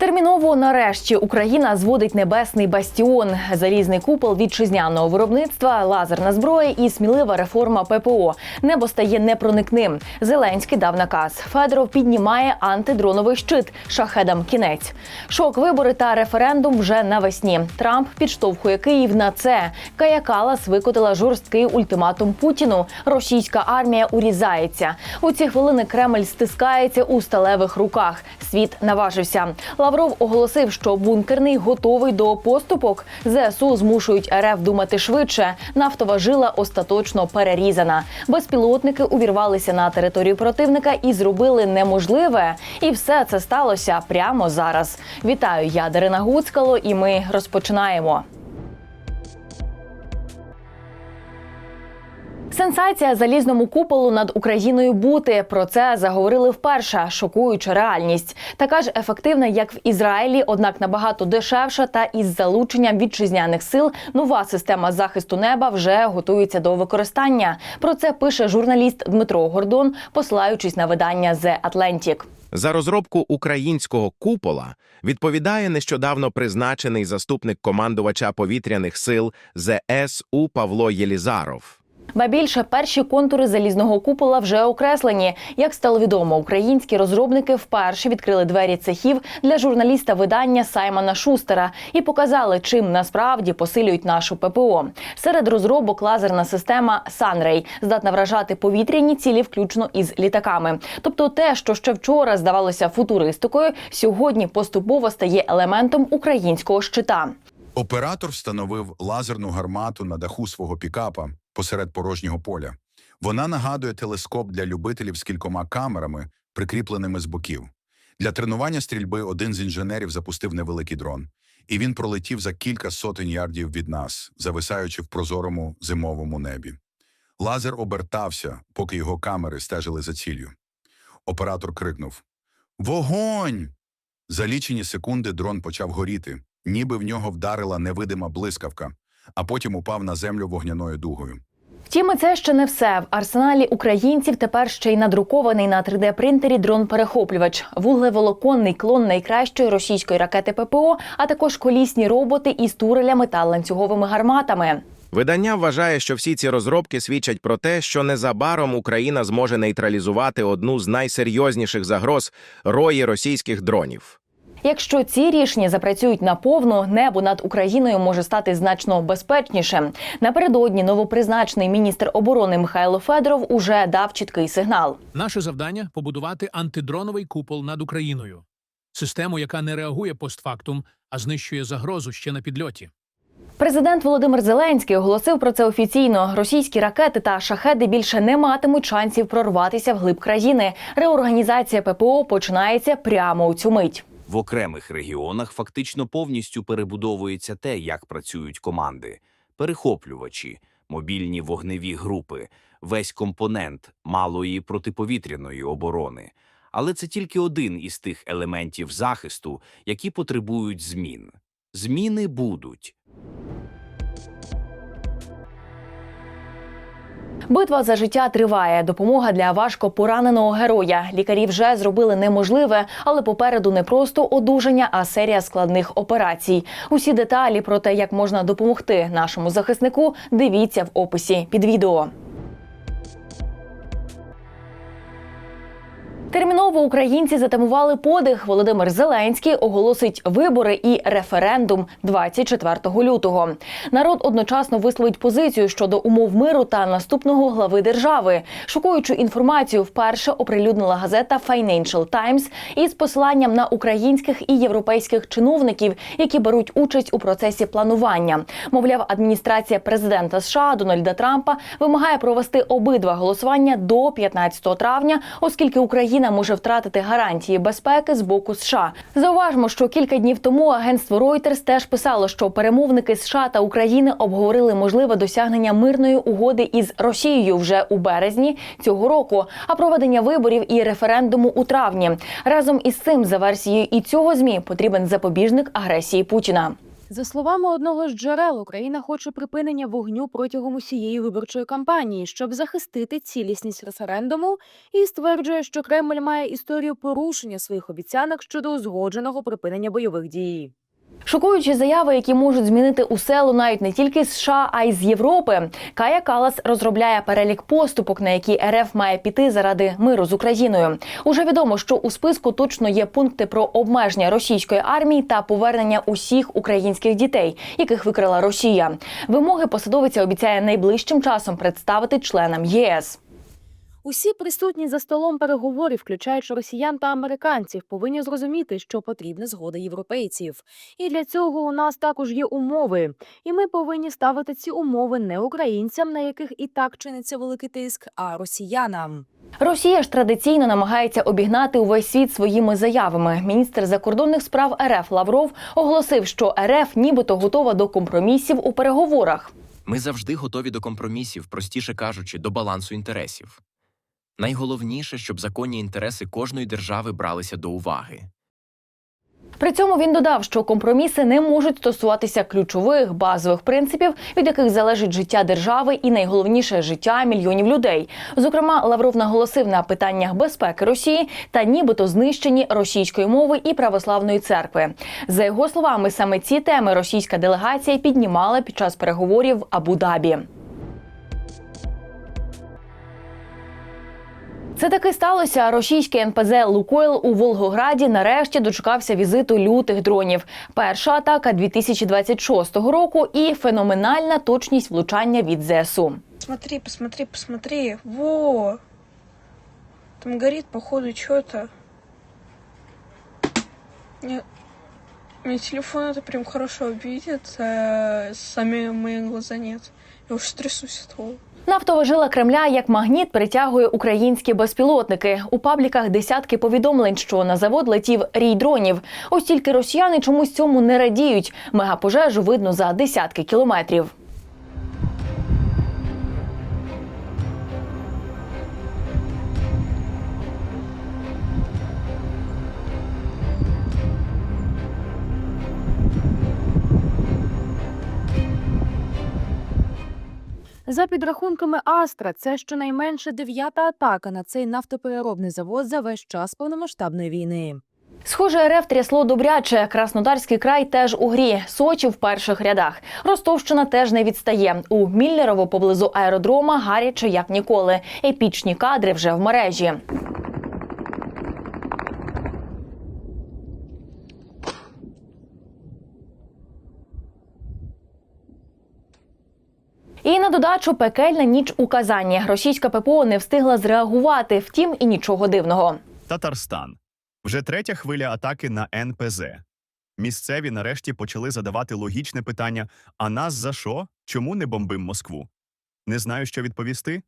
Терміново нарешті Україна зводить небесний бастіон, залізний купол вітчизняного виробництва, лазерна зброя і смілива реформа ППО. Небо стає непроникним. Зеленський дав наказ. Федоров піднімає антидроновий щит. Шахедам кінець. Шок вибори та референдум вже навесні. Трамп підштовхує Київ на це. Кая Калас викотила жорсткий ультиматум Путіну. Російська армія урізається. У ці хвилини Кремль стискається у сталевих руках. Світ наважився. Лавров оголосив, що бункерний готовий до поступок. ЗСУ змушують РФ думати швидше. Нафтова жила остаточно перерізана. Безпілотники увірвалися на територію противника і зробили неможливе. І все це сталося прямо зараз. Вітаю, я Дарина Гуцкало, і ми розпочинаємо. Сенсація залізному куполу над Україною бути. Про це заговорили вперше, шокуюча реальність. Така ж ефективна, як в Ізраїлі, однак набагато дешевша та із залученням вітчизняних сил нова система захисту неба вже готується до використання. Про це пише журналіст Дмитро Гордон, посилаючись на видання The Atlantic. За розробку українського купола відповідає нещодавно призначений заступник командувача повітряних сил ЗСУ Павло Єлізаров. Ба більше перші контури залізного купола вже окреслені. Як стало відомо, українські розробники вперше відкрили двері цехів для журналіста видання Саймона Шустера і показали, чим насправді посилюють нашу ППО. Серед розробок лазерна система Sunray здатна вражати повітряні цілі, включно із літаками. Тобто, те, що ще вчора здавалося футуристикою, сьогодні поступово стає елементом українського щита. Оператор встановив лазерну гармату на даху свого пікапа посеред порожнього поля. Вона нагадує телескоп для любителів з кількома камерами, прикріпленими з боків. Для тренування стрільби один з інженерів запустив невеликий дрон, і він пролетів за кілька сотень ярдів від нас, зависаючи в прозорому зимовому небі. Лазер обертався, поки його камери стежили за ціллю. Оператор крикнув: Вогонь! За лічені секунди дрон почав горіти, ніби в нього вдарила невидима блискавка, а потім упав на землю вогняною дугою. Втім, це ще не все. В арсеналі українців тепер ще й надрукований на 3D-принтері дрон-перехоплювач, вуглеволоконний клон найкращої російської ракети ППО, а також колісні роботи із турелями та ланцюговими гарматами. Видання вважає, що всі ці розробки свідчать про те, що незабаром Україна зможе нейтралізувати одну з найсерйозніших загроз рої російських дронів. Якщо ці рішення запрацюють наповну, небо над Україною може стати значно безпечнішим. Напередодні новопризначений міністр оборони Михайло Федоров уже дав чіткий сигнал. Наше завдання побудувати антидроновий купол над Україною, систему, яка не реагує постфактум, а знищує загрозу ще на підльоті. Президент Володимир Зеленський оголосив про це офіційно. Російські ракети та шахеди більше не матимуть шансів прорватися вглиб країни. Реорганізація ППО починається прямо у цю мить. В окремих регіонах фактично повністю перебудовується те, як працюють команди, перехоплювачі, мобільні вогневі групи, весь компонент малої протиповітряної оборони. Але це тільки один із тих елементів захисту, які потребують змін. Зміни будуть. Битва за життя триває. Допомога для важко пораненого героя. Лікарі вже зробили неможливе, але попереду не просто одужання, а серія складних операцій. Усі деталі про те, як можна допомогти нашому захиснику, дивіться в описі під відео. Терміново українці затамували подих. Володимир Зеленський оголосить вибори і референдум 24 лютого. Народ одночасно висловить позицію щодо умов миру та наступного глави держави. Шокуючу інформацію вперше оприлюднила газета Financial Times із посиланням на українських і європейських чиновників, які беруть участь у процесі планування. Мовляв, адміністрація президента США Дональда Трампа вимагає провести обидва голосування до 15 травня, оскільки Україна може втратити гарантії безпеки з боку США. Зауважмо, що кілька днів тому агентство Reuters теж писало, що перемовники США та України обговорили можливе досягнення мирної угоди із Росією вже у березні цього року, а проведення виборів і референдуму у травні. Разом із цим, за версією і цього змі, потрібен запобіжник агресії Путіна. За словами одного з джерел, Україна хоче припинення вогню протягом усієї виборчої кампанії, щоб захистити цілісність референдуму, і стверджує, що Кремль має історію порушення своїх обіцянок щодо узгодженого припинення бойових дій. Шокуючі заяви, які можуть змінити усе, лунають не тільки з США, а й з Європи. Кая Калас розробляє перелік поступок, на які РФ має піти заради миру з Україною. Уже відомо, що у списку точно є пункти про обмеження російської армії та повернення усіх українських дітей, яких викрила Росія. Вимоги посадовиця обіцяє найближчим часом представити членам ЄС. Усі присутні за столом переговорів, включаючи росіян та американців, повинні зрозуміти, що потрібна згода європейців. І для цього у нас також є умови. І ми повинні ставити ці умови не українцям, на яких і так чиниться великий тиск, а росіянам. Росія ж традиційно намагається обігнати увесь світ своїми заявами. Міністр закордонних справ РФ Лавров оголосив, що РФ нібито готова до компромісів у переговорах. Ми завжди готові до компромісів, простіше кажучи, до балансу інтересів. Найголовніше, щоб законні інтереси кожної держави бралися до уваги. При цьому він додав, що компроміси не можуть стосуватися ключових базових принципів, від яких залежить життя держави і найголовніше життя мільйонів людей. Зокрема, Лавров наголосив на питаннях безпеки Росії та нібито знищенні російської мови і православної церкви. За його словами, саме ці теми російська делегація піднімала під час переговорів в Абу-Дабі. Це таки сталося. Російський НПЗ Лукойл у Волгограді нарешті дочекався візиту лютих дронів. Перша атака 2026 року і феноменальна точність влучання від ЗСУ. Смотри, посмотри, посмотри. Во! Там горить, походу, что-то. Мне, телефон это прям хорошо обидит, а сами мои глаза нет. Я уж трясусь от того. Нафтова жила Кремля як магніт притягує українські безпілотники. У пабліках десятки повідомлень, що на завод летів рій дронів. Ось тільки росіяни чомусь цьому не радіють. Мегапожежу видно за десятки кілометрів. За підрахунками Астра, це щонайменше дев'ята атака на цей нафтопереробний завод за весь час повномасштабної війни. Схоже, РФ трясло добряче. Краснодарський край теж у грі. Сочі в перших рядах. Ростовщина теж не відстає. У Міллерово поблизу аеродрома гаряче як ніколи. Епічні кадри вже в мережі. І на додачу пекельна ніч у Казані. Російська ППО не встигла зреагувати. Втім, і нічого дивного. Татарстан. Вже третя хвиля атаки на НПЗ. Місцеві нарешті почали задавати логічне питання: а нас за що? Чому не бомбим Москву? Не знаю, що відповісти,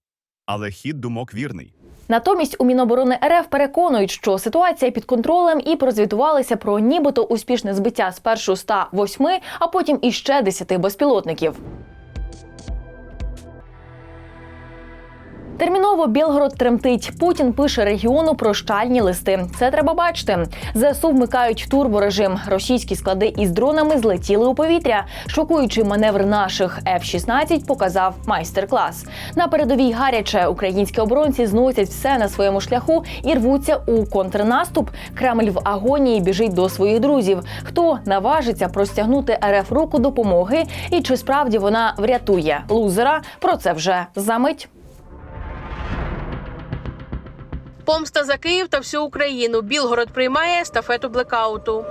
але хід думок вірний. Натомість у Міноборони РФ переконують, що ситуація під контролем і прозвітувалися про нібито успішне збиття спершу 108, а потім іще 10 безпілотників. Терміново Білгород тремтить. Путін пише регіону прощальні листи. Це треба бачити. ЗСУ вмикають турборежим. Російські склади із дронами злетіли у повітря. Шокуючий маневр наших F-16 показав майстер-клас. На передовій гаряче українські оборонці зносять все на своєму шляху і рвуться у контрнаступ. Кремль в агонії біжить до своїх друзів. Хто наважиться простягнути РФ руку допомоги, і чи справді вона врятує лузера? Про це вже за Помста за Київ та всю Україну. Білгород приймає естафету блекауту.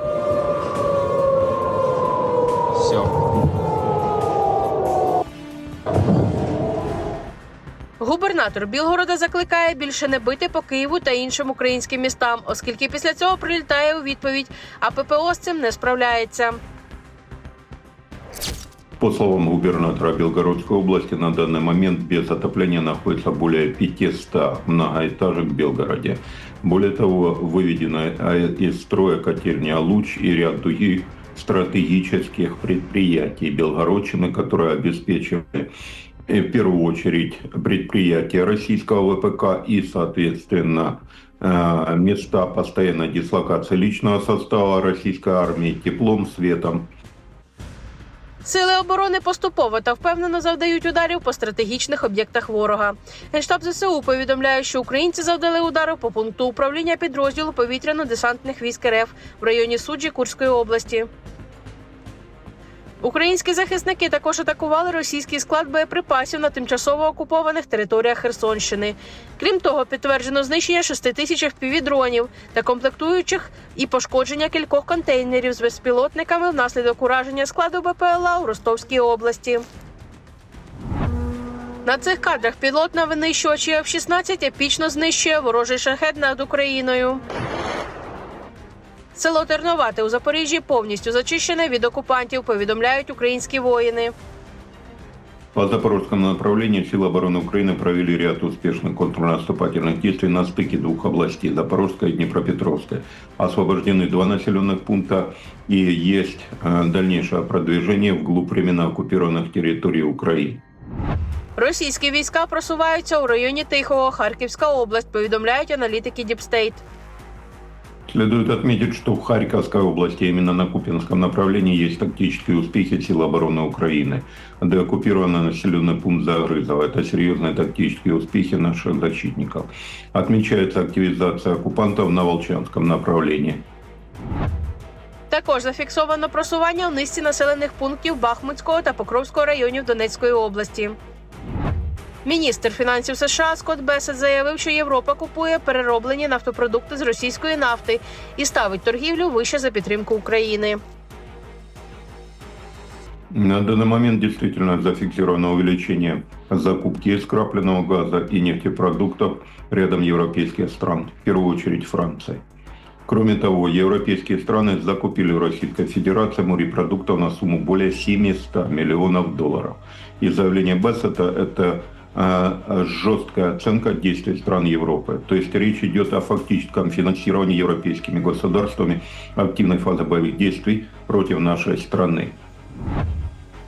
Губернатор Білгорода закликає більше не бити по Києву та іншим українським містам, оскільки після цього прилітає у відповідь, а ППО з цим не справляється. По словам губернатора Белгородской области, на данный момент без отопления находится более 500 многоэтажек в Белгороде. Более того, выведена э, из строя котельня «Луч» и ряд других стратегических предприятий Белгородчины, которые обеспечивали э, в первую очередь предприятия российского ВПК и, соответственно, э, места постоянной дислокации личного состава российской армии теплом, светом, Сили оборони поступово та впевнено завдають ударів по стратегічних об'єктах ворога. Генштаб ЗСУ повідомляє, що українці завдали удару по пункту управління підрозділу повітряно-десантних військ РФ в районі суджі Курської області. Українські захисники також атакували російський склад боєприпасів на тимчасово окупованих територіях Херсонщини. Крім того, підтверджено знищення 6 тисяч FPV-дронів та комплектуючих і пошкодження кількох контейнерів з безпілотниками внаслідок ураження складу БПЛА у Ростовській області. На цих кадрах пілот на винищувачі F-16 епічно знищує ворожий шахет над Україною. Село Терновате у Запоріжжі повністю зачищене від окупантів, повідомляють українські воїни. По запорожскому направлению силы обороны Украины провели ряд успешных контрнаступательных действий на стыке двух областей – Запорожской и Днепропетровской. Освобождены два населенных пункта и есть э, дальнейшее продвижение вглубь временно оккупированных территорий Украины. Російські війська просуваються у районі Тихого, Харківська область, повідомляють аналітики Діпстейт. Следует отметить, что в Харьковской области, именно на Купинском направлении, есть тактические успехи сил обороны Украины. Деоккупированный населенный пункт Загрызово. Это серьезные тактические успехи наших защитников. Отмечается активизация оккупантов на Волчанском направлении. Також зафіксовано просування у низці населених пунктів Бахмутського та Покровського районів Донецької області. Міністр фінансів США Скотт Бесет заявив, що Європа купує перероблені нафтопродукти з російської нафти і ставить торгівлю вище за підтримку України. На данный момент действительно зафиксировано увеличение закупки скрапленного газа и нефтепродуктов рядом европейских стран, в первую очередь Франции. Кроме того, европейские страны закупили в Российской Федерации морепродуктов на сумму более 700 миллионов долларов. И заявление Бессета – это э, жесткая оценка действий стран Европы. То есть речь идет о фактическом финансировании европейскими государствами активной фазы боевых действий против нашей страны.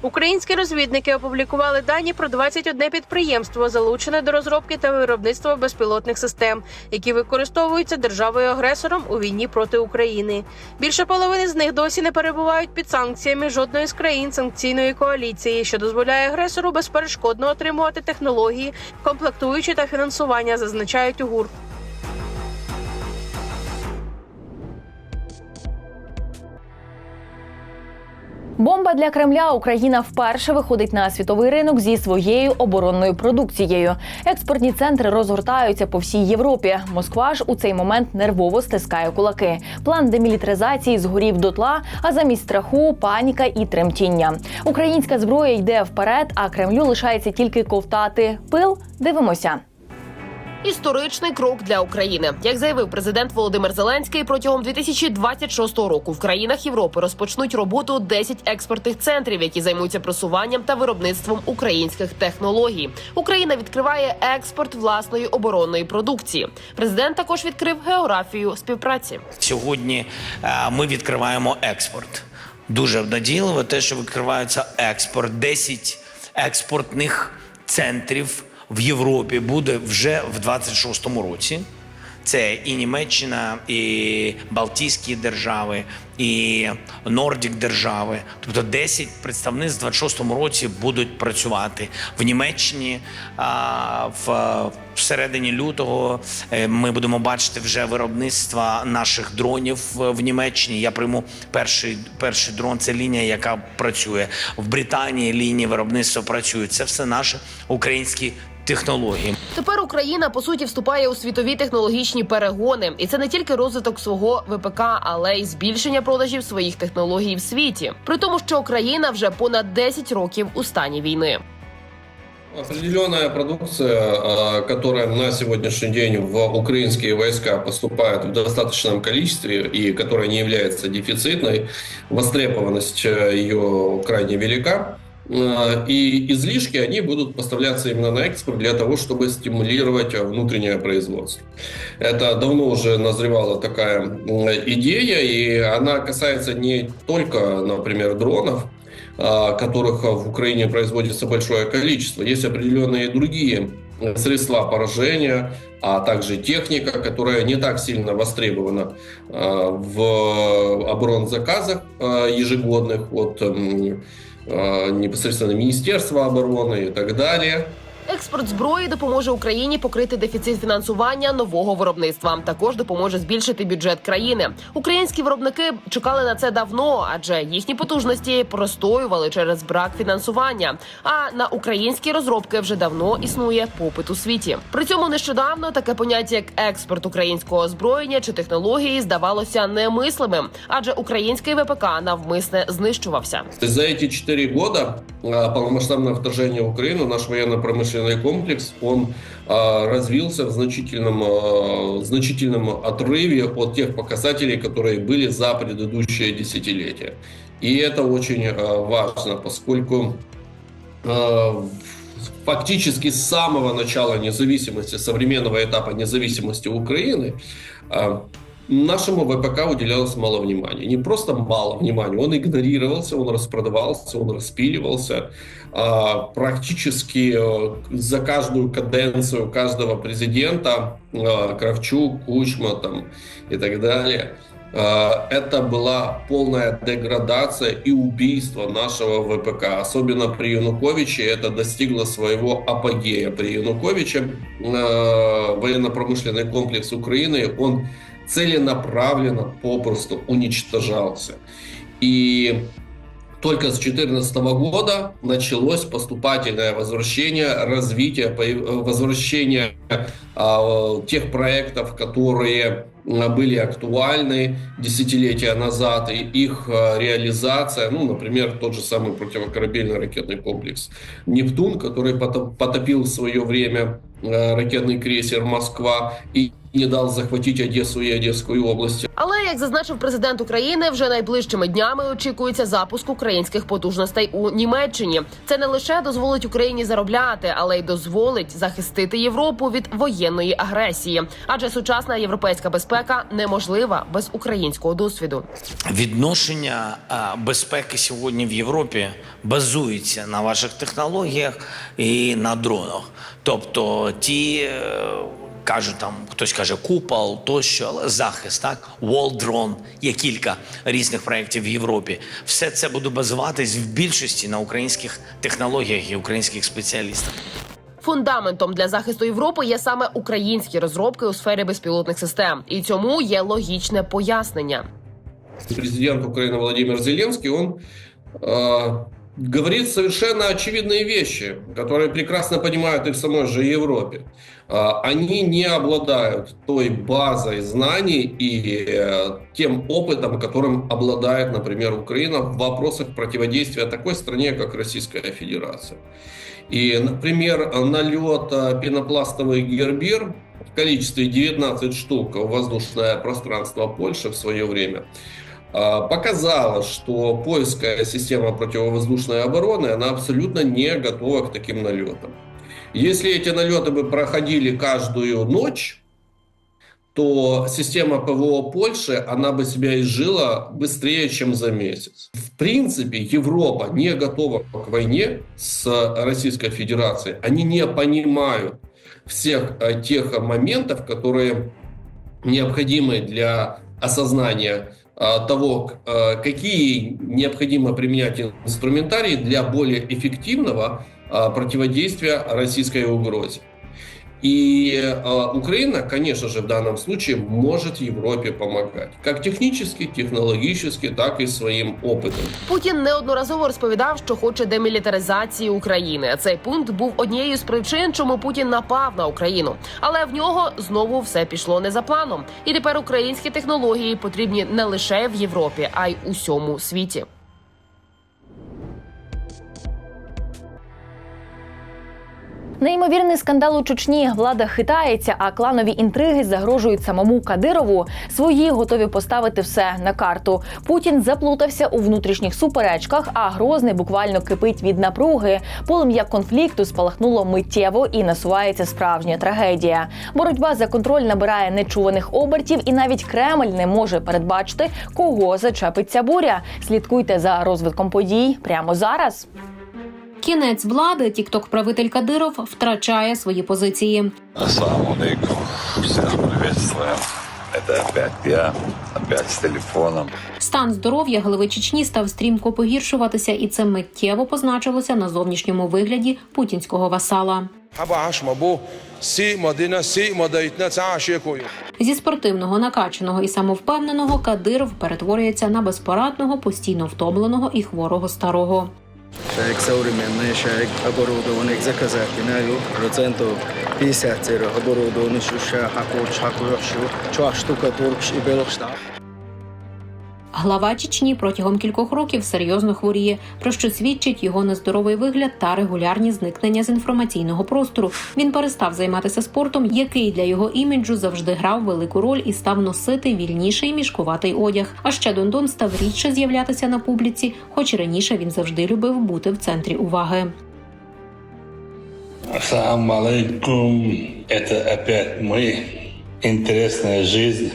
Українські розвідники опублікували дані про 21 підприємство, залучене до розробки та виробництва безпілотних систем, які використовуються державою-агресором у війні проти України. Більше половини з них досі не перебувають під санкціями жодної з країн санкційної коаліції, що дозволяє агресору безперешкодно отримувати технології, комплектуючі та фінансування, зазначають у ГУР. Бомба для Кремля Україна вперше виходить на світовий ринок зі своєю оборонною продукцією. Експортні центри розгортаються по всій Європі. Москва ж у цей момент нервово стискає кулаки. План демілітаризації згорів дотла, а замість страху паніка і тремтіння. Українська зброя йде вперед, а Кремлю лишається тільки ковтати пил. Дивимося. Історичний крок для України, як заявив президент Володимир Зеленський, протягом 2026 року в країнах Європи розпочнуть роботу 10 експортних центрів, які займуться просуванням та виробництвом українських технологій. Україна відкриває експорт власної оборонної продукції. Президент також відкрив географію співпраці. Сьогодні е, ми відкриваємо експорт. Дуже обнадійливо те, що відкривається експорт. 10 експортних центрів в Європі буде вже в 26-му році. Це і Німеччина, і Балтійські держави, і Нордік держави. Тобто 10 представництв в 26-му році будуть працювати в Німеччині. А в всередині лютого е, ми будемо бачити вже виробництво наших дронів в Німеччині. Я прийму перший, перший дрон. Це лінія, яка працює в Британії. Лінії виробництва працюють. Це все наші українські технології. Тепер Україна по суті вступає у світові технологічні перегони, і це не тільки розвиток свого ВПК, але й збільшення продажів своїх технологій в світі. При тому, що Україна вже понад 10 років у стані війни. Определенная продукция, которая на сегодняшний день в украинские войска поступает в достаточном количестве и которая не является дефицитной, востребованность э, ее крайне велика. А, И излишки, они будут поставляться именно на экспорт для того, чтобы стимулировать внутреннее производство. Это давно уже назревала такая м, идея, и она касается не только, например, дронов, которых в Украине производится большое количество. Есть определенные другие средства поражения, а также техника, которая не так сильно востребована э, в оборонзаказах э, ежегодных от м, э, непосредственно Министерства обороны и так далее. Експорт зброї допоможе Україні покрити дефіцит фінансування нового виробництва. Також допоможе збільшити бюджет країни. Українські виробники чекали на це давно, адже їхні потужності простоювали через брак фінансування. А на українські розробки вже давно існує попит у світі. При цьому нещодавно таке поняття як експорт українського озброєння чи технології здавалося немислимим, адже український ВПК навмисне знищувався. За эти четыре года а, полномасштабного вторжения в Украину наш военно-промышленный комплекс он а, развился в значительном, а, значительном отрыве от тех показателей, которые были за предыдущее десятилетие. И это очень а, важно, поскольку в- фактически с самого начала независимости, современного этапа независимости Украины, нашему ВПК уделялось мало внимания. Не просто мало внимания, он игнорировался, он распродавался, он распиливался. А, Практически э, за каждую каденцию каждого президента, э, Кравчук, Кучма там, и так далее, э, это была полная деградация и убийство нашего ВПК. Особенно при Януковиче это достигло своего апогея. При Януковиче военно-промышленный комплекс Украины, он целенаправленно попросту уничтожался. И только с 2014 года началось поступательное возвращение, развитие, возвращение а, тех проектов, которые а, были актуальны десятилетия назад, и их а, реализация, ну, например, тот же самый противокорабельный ракетный комплекс «Нептун», который потоп- потопил в свое время ракетный крейсер «Москва» и не дал захватить Одессу и Одесскую область. Але як зазначив президент України, вже найближчими днями очікується запуск українських потужностей у Німеччині. Це не лише дозволить Україні заробляти, але й дозволить захистити Європу від воєнної агресії. Адже сучасна європейська безпека неможлива без українського досвіду. Відношення безпеки сьогодні в Європі базується на ваших технологіях і на дронах. Тобто ті. Е, Кажуть, там хтось каже купол, тощо, але захист, так Wall є кілька різних проєктів в Європі. Все це буде базуватись в більшості на українських технологіях і українських спеціалістах. Фундаментом для захисту Європи є саме українські розробки у сфері безпілотних систем, і цьому є логічне пояснення. президент Украины Владимир Зеленский, он э, говорит совершенно очевидные вещи, которые прекрасно понимают и в самой же Европе. Э, они не обладают той базой знаний и э, тем опытом, которым обладает, например, Украина в вопросах противодействия такой стране, как Российская Федерация. И, например, налет э, пенопластовых гербер в количестве 19 штук в воздушное пространство Польши в свое время а, показала, что польская система противовоздушной обороны, она абсолютно не готова к таким налетам. Если эти налеты бы проходили каждую ночь, то система ПВО Польши, она бы себя изжила быстрее, чем за месяц. В принципе, Европа не готова к войне с Российской Федерацией. Они не понимают всех э, тех моментов, которые необходимы для осознания того, к- э, какие необходимо применять инструментарии для более эффективного э, противодействия российской угрозе. И э, Украина, конечно же, в данном случае может Европе помогать. Как технически, технологически, так и своим опытом. Путін неодноразово розповідав, що хоче демілітаризації України. Цей пункт був однією з причин, чому Путін напав на Україну. Але в нього знову все пішло не за планом. І тепер українські технології потрібні не лише в Європі, а й усьому світі. Неймовірний скандал у Чечні. Влада хитається, а кланові інтриги загрожують самому Кадирову. Свої готові поставити все на карту. Путін заплутався у внутрішніх суперечках, а грозний буквально кипить від напруги. Полум'я конфлікту спалахнуло миттєво і насувається справжня трагедія. Боротьба за контроль набирає нечуваних обертів, і навіть Кремль не може передбачити, кого зачепиться буря. Слідкуйте за розвитком подій прямо зараз. Кінець влади тікток-правитель Кадиров втрачає свої позиції. Ассаламу алейкум. Всех приветствуем. Это опять я, опять с телефоном. Стан здоров'я голови Чечні став стрімко погіршуватися, і це миттєво позначилося на зовнішньому вигляді путінського васала. Зі спортивного, накачаного і самовпевненого Кадиров перетворюється на безпорадного, постійно втомленого і хворого старого. شايك ثوري من شايك أبرود ونيك زكا زاكينايو رزنتو بيساتير أبرود ونشو شاحق وشحق وحشو شو أشتوكا توركش إبلغش تعح Глава Чечні протягом кількох років серйозно хворіє, про що свідчить його нездоровий вигляд та регулярні зникнення з інформаційного простору. Він перестав займатися спортом, який для його іміджу завжди грав велику роль і став носити вільніший мішкуватий одяг. А ще Дондон став рідше з'являтися на публіці, хоч раніше він завжди любив бути в центрі уваги. Ассаламу алейкум. Это опять мы. Интересная жизнь.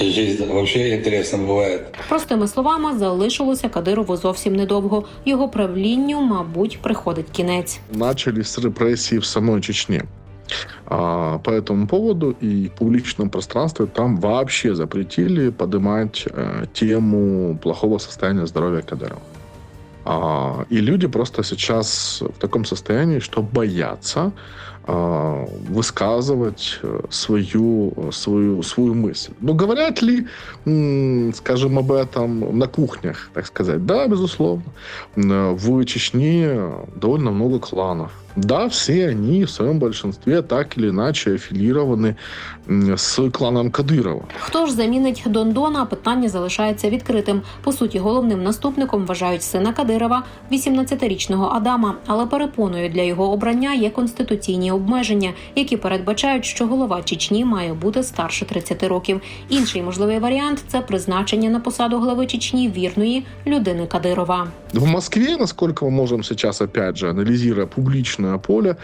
Жизнь вообще интересно бывает. Простими словами, залишилося Кадирову зовсім недовго. Його правлінню, мабуть, приходить кінець. начались с репрессии в самой Чечне. А, по этому поводу и в публичном пространстве там вообще запретили поднимать э, тему плохого состояния здоровья Кадырова. А, и люди просто сейчас в таком состоянии, что боятся а, высказывать э, свою, свою, свою мысль. Но говорят ли, м, скажем, об этом на кухнях, так сказать? Да, безусловно. М, В Чечне довольно много кланов. Да, все они в своем большинстве так или иначе аффилированы м, с кланом Кадырова. Хто ж замінить Дондона? Питання залишається відкритим. По суті, головним наступником вважають сина Кадирова, 18-річного Адама. Але перепоною для його обрання є конституційні обмеження, які передбачають, що голова Чечні має бути старше 30 років. Інший можливий варіант це призначення на посаду глави Чечні вірної людини Кадирова. В Москве, насколько мы можем сейчас, опять же, анализируя публичное поле,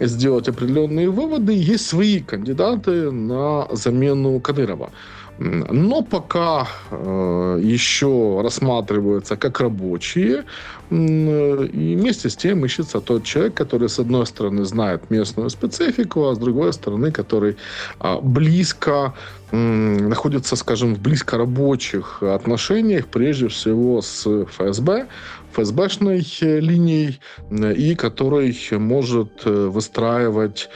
сделать определенные выводы, есть свои кандидаты на замену Кадырова. Но пока э, еще рассматриваются как рабочие, э, и вместе с тем ищется тот человек, который, с одной стороны, знает местную специфику, а с другой стороны, который а, близко м, находится, скажем, в близко рабочих отношениях, прежде всего с ФСБ, ФСБшной э, линией, э, и который может э, выстраивать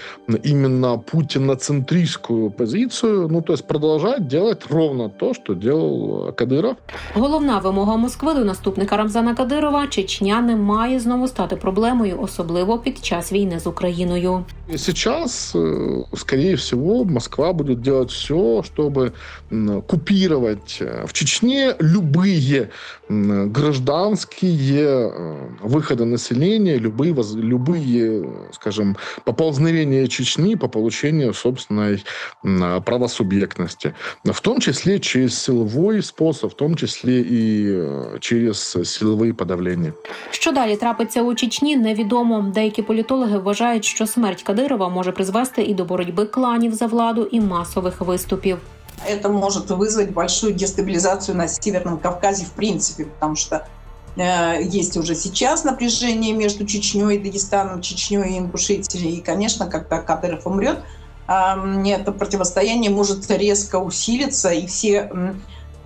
именно путиноцентристскую позицию, ну, то есть продолжать делать ровно то, что делал э, Кадыров. Головна вимога Москви до наступника Рамзана Кадирова Чечня не має знову стати проблемою, особливо під час війни з Україною. И сейчас, э, скорее всего, Москва будет делать все, чтобы м, купировать э, в Чечне любые м, гражданские э, выходы населения, любые, воз- любые, э, скажем, поползновения Чечни по получению собственной м, правосубъектности. В том числе через силовой способ, в том числе и э, через силовые подавления. Що далі трапиться у Чечні, невідомо. Деякі політологи вважають, що смерть Кадирова може призвести і до боротьби кланів за владу і масових виступів. это может вызвать большую дестабилизацию на Северном Кавказе в принципе, потому что э, есть уже сейчас напряжение между Чечней и Дагестаном, Чечней и Ингушетией. И, конечно, когда Кадыров умрет, э, это противостояние может резко усилиться, и все м,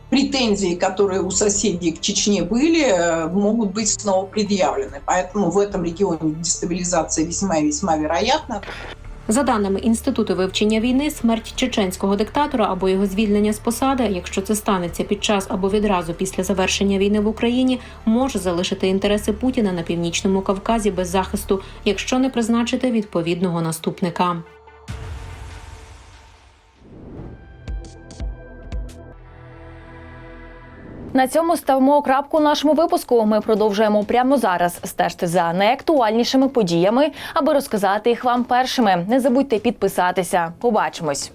претензии, которые у соседей к Чечне были, э, могут быть снова предъявлены. Поэтому в этом регионе дестабилизация весьма и весьма вероятна. За даними інституту вивчення війни, смерть чеченського диктатора або його звільнення з посади, якщо це станеться під час або відразу після завершення війни в Україні, може залишити інтереси Путіна на північному Кавказі без захисту, якщо не призначити відповідного наступника. На цьому ставимо крапку нашому випуску. Ми продовжуємо прямо зараз стежити за найактуальнішими подіями, аби розказати їх вам першими. Не забудьте підписатися. Побачимось.